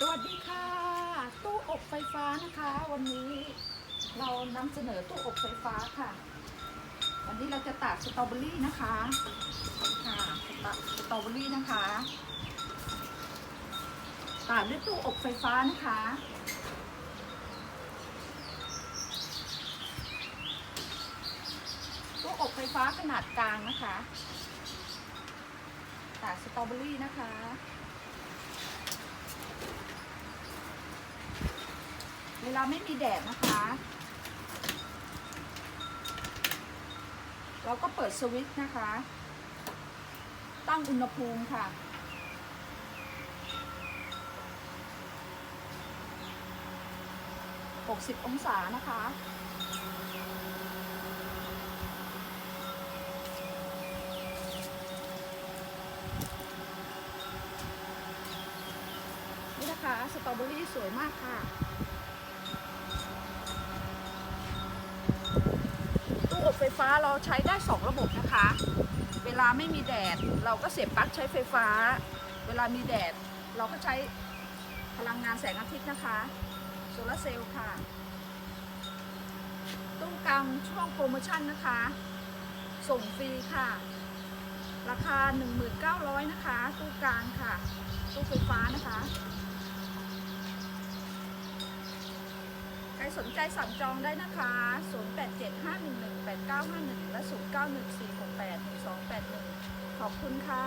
สวัสดีค่ะ ตู้อบไฟฟ้านะคะ วันนี้เรานำเสนอตู้อบไฟฟ้าค่ะ วันนี้เราจะตัดสตรอเบอรี่นะคะค่ะตัดสตรอเบอรี่นะคะตัดด้วยตู้อบไฟฟ้านะคะตู้อบไฟฟ้าขนาดกลางนะคะตัดสตรอเบอรี่นะคะ เวลาไม่มีแดดนะคะ เราก็เปิดสวิตช์นะคะ ตั้งอุณหภูมิค่ะ 60 องศานะคะนี่นะคะ สตรอเบอรี่สวยมากค่ะ ตู้อบไฟฟ้าเราใช้ได้ 2 ระบบนะคะ เวลาไม่มีแดดเราก็เสียบปลั๊กใช้ไฟฟ้า เวลามีแดดเราก็ใช้พลังงานแสงอาทิตย์นะคะ โซลาร์เซลล์ค่ะ ตู้กลางช่วงโปรโมชั่นนะคะ ส่งฟรีค่ะ ราคา 1,900นะคะ ตู้กลางค่ะ ตู้ไฟฟ้านะคะ ใครสนใจสั่งจองได้นะคะ 0951 และ 0914681281 ขอบคุณค่ะ